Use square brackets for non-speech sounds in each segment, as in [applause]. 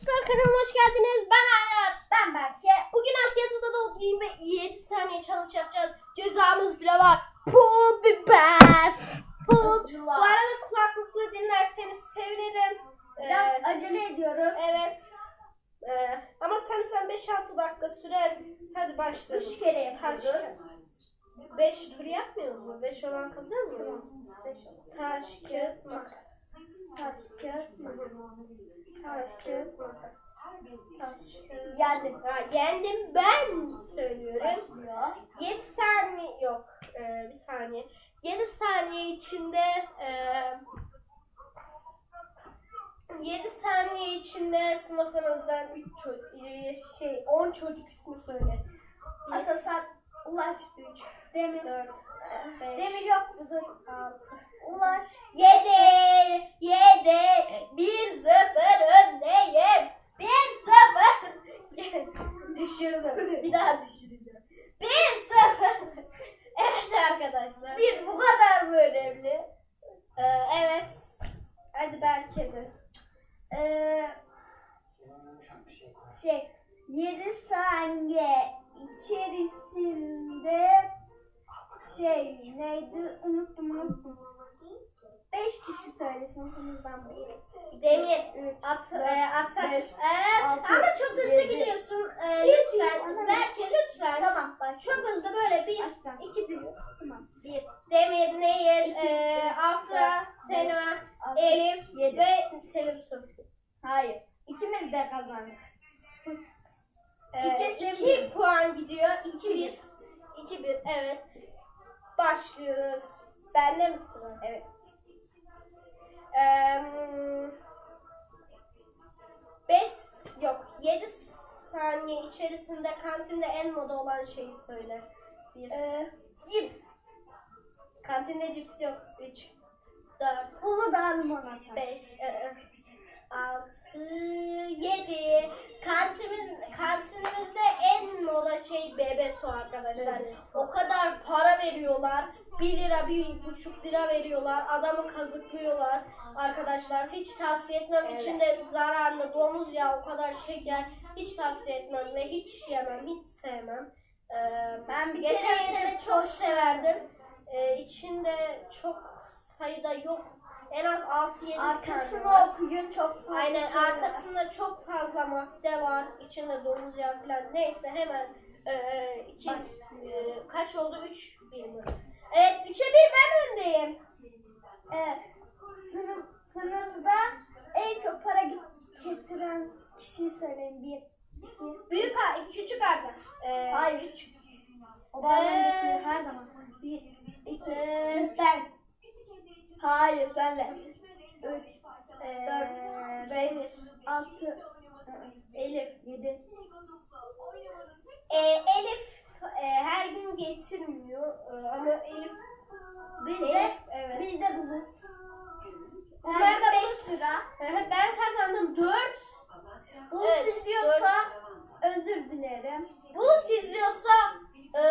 Arkadaşlar kanalıma hoş geldiniz. Ben Aylar. Ben Berke. Bugün Altyazı'da da olduğu gibi 7 saniye challenge yapacağız. Cezamız bile var. Pul biber. Pul. Bu arada kulaklıkla dinlerseniz sevinirim. Ee, Biraz acele ediyorum. evet. Ee, ama sanırsam 5-6 dakika sürer. Hadi başlayalım. Üç kere Taş. yapıyoruz. 5 tur yapmıyoruz mu? 5 olan mı? Taş, kağıt, makas. Taş, kağıt, makas. Taş, kağıt. Taş, kağıt, Yendim. Ha, yendim ben söylüyorum. Başlıyor. 7 saniye yok. Ee, bir saniye. 7 saniye içinde e, 7 saniye içinde sınıfınızdan 3 çocuk şey 10 çocuk ismi söyle. Atasan Ulaş 3. Demir. 4 5 Demir yoktu dur. 6 Ulaş. 7 7 1 0 öndeyim. 1 0 [laughs] Düşürdüm. Bir daha düşüreceğim. 1 0 [laughs] Evet arkadaşlar. Bir bu kadar mı önemli? Ee, evet. Hadi belki de. Ee, şey 7 saniye içerisinde şey neydi unuttum unuttum. 5 kişi söylesin biri. Demir. At, e, atsak. beş, altı, Ama çok hızlı yedi. gidiyorsun. Yedi. lütfen. Belki lütfen. Tamam başla. Çok hızlı böyle bir, Başla. iki, bir. Tamam. Bir. Demir, Nehir, e, Afra, Sena, Elif yedi. ve Selin Su. Hayır. İkimiz de kazandık. İkisi iki bir. puan gidiyor. 2 İki 1. 2 1. Evet. Başlıyoruz. Bende mi sıra? Evet. Ee, 5 yok 7 saniye içerisinde kantinde en moda olan şeyi söyle. Bir. Ee, cips. Kantinde cips yok. 3 4 Ulu da limonata. 5 6 7 Kantimiz kantinimizde en moda Bebeto arkadaşlar. O kadar para veriyorlar. 1 lira, bir buçuk lira veriyorlar. Adamı kazıklıyorlar arkadaşlar. Hiç tavsiye etmem. Evet. İçinde zararlı domuz yağı, o kadar şeker. Hiç tavsiye etmem ve hiç yemem, hiç sevmem. Ee, Ben bir Geçen sene çok severdim. Ee, içinde çok sayıda yok. En az 6-7 tane Arkasını var. okuyun çok fazla Aynen şey var. arkasında çok fazla madde var. İçinde domuz yağı falan. Neyse hemen e, iki, Baş. e, kaç oldu? 3 bilmiyorum. Evet 3'e 1 ben öndeyim. Ee, sınıf, sınıfta en çok para get- getiren kişiyi söyleyin. Bir, iki. Büyük harf, küçük harf. Ee, Hayır. Küçük. O Ee, her zaman. Bir, iki, Ee, ben. Hayır senle. Üç, Ee, dört, beş, altı, Elif. yedi. Ee, Elif her gün getirmiyor ama Elif Bizde, evet. bizde bulut. Bunlar Bunlar da da beş 5 lira. ben kazandım 4. Bulut Evet, izliyorsa özür dilerim. Bulut izliyorsa e,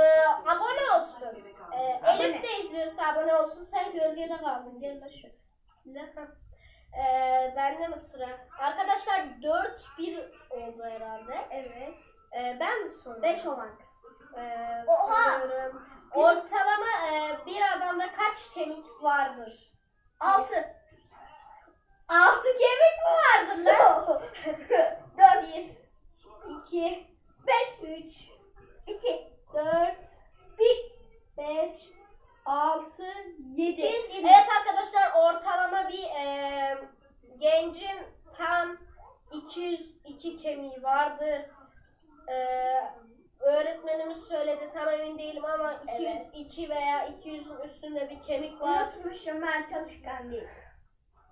abone olsun. E, Abone. Elif de izliyorsa abone olsun. Sen gölgede kaldın. Gel de şu. E, bende mi sıra? Arkadaşlar 4-1 oldu herhalde. Evet. E, ben mi soruyorum? 5 olan. E, Oha! soruyorum. Ortalama e, bir adamda kaç kemik vardır? 6. 6 kemik mi vardır lan? 4. 1 2 5. 3 2 4 1 5 6 7 Evet arkadaşlar ortalama bir e, gencin tam 202 kemiği vardır. E, öğretmenimiz söyledi tam emin değilim ama 202 veya 200'ün üstünde bir kemik var. Unutmuşum ben çalışkan değilim.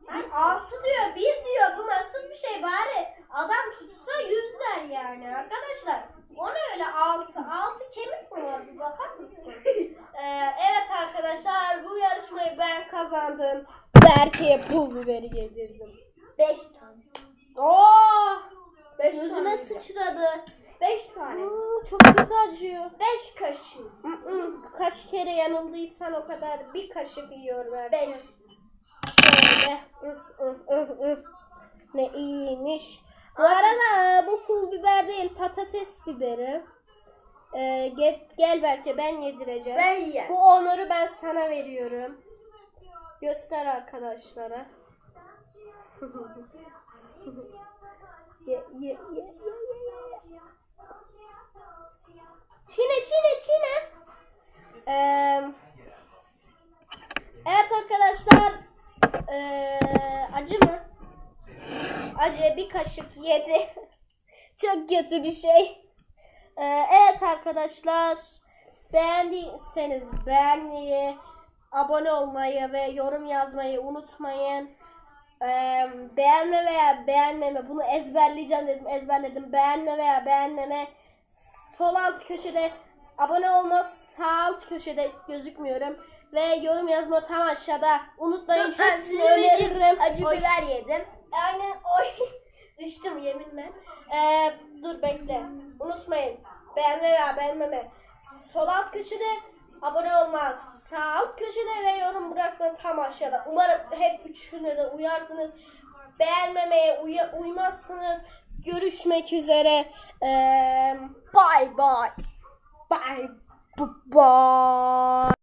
Ay, 6 diyor 1 diyor bu nasıl bir şey bari adam tutsa 100 der yani arkadaşlar. O ne öyle 6 6 kemik mi var bir bakar mısın? [laughs] Ee, evet arkadaşlar bu yarışmayı ben kazandım. Berke'ye pul biberi yedirdim. 5 tane. Oo! 5 Gözüme tane. sıçradı. 5 tane. Hmm, çok kötü acıyor. 5 kaşık. Kaç kere yanıldıysan o kadar bir kaşık yiyor Berke. 5. Şöyle. Ne iyiymiş. Bu arada bu pul biber değil patates biberi. Ee, gel, gel belki ben yedireceğim. Ben yiyeyim. Bu onuru ben sana veriyorum. Göster arkadaşlara. [laughs] ye, ye, ye, ye, ye. Çiğne çiğne çiğne. Ee, evet arkadaşlar. Ee, acı mı? Acı bir kaşık yedi. [laughs] Çok kötü bir şey. Ee, evet arkadaşlar. Beğendiyseniz beğenmeyi, abone olmayı ve yorum yazmayı unutmayın. Ee, beğenme veya beğenmeme bunu ezberleyeceğim dedim ezberledim. Beğenme veya beğenmeme sol alt köşede abone olma sağ alt köşede gözükmüyorum. Ve yorum yazma tam aşağıda. Unutmayın Ben hepsini öneririm. Acı Oy. biber yedim. Aynen oy. [laughs] Düştüm yeminle. Ee, dur bekle. Unutmayın. Beğenme veya beğenmeme. Sol alt köşede abone olma. Sağ alt köşede ve yorum bırakma tam aşağıda. Umarım hep üçüne de uyarsınız. Beğenmemeye uya- uymazsınız. Görüşmek üzere. Ee, bye bye. Bye bye.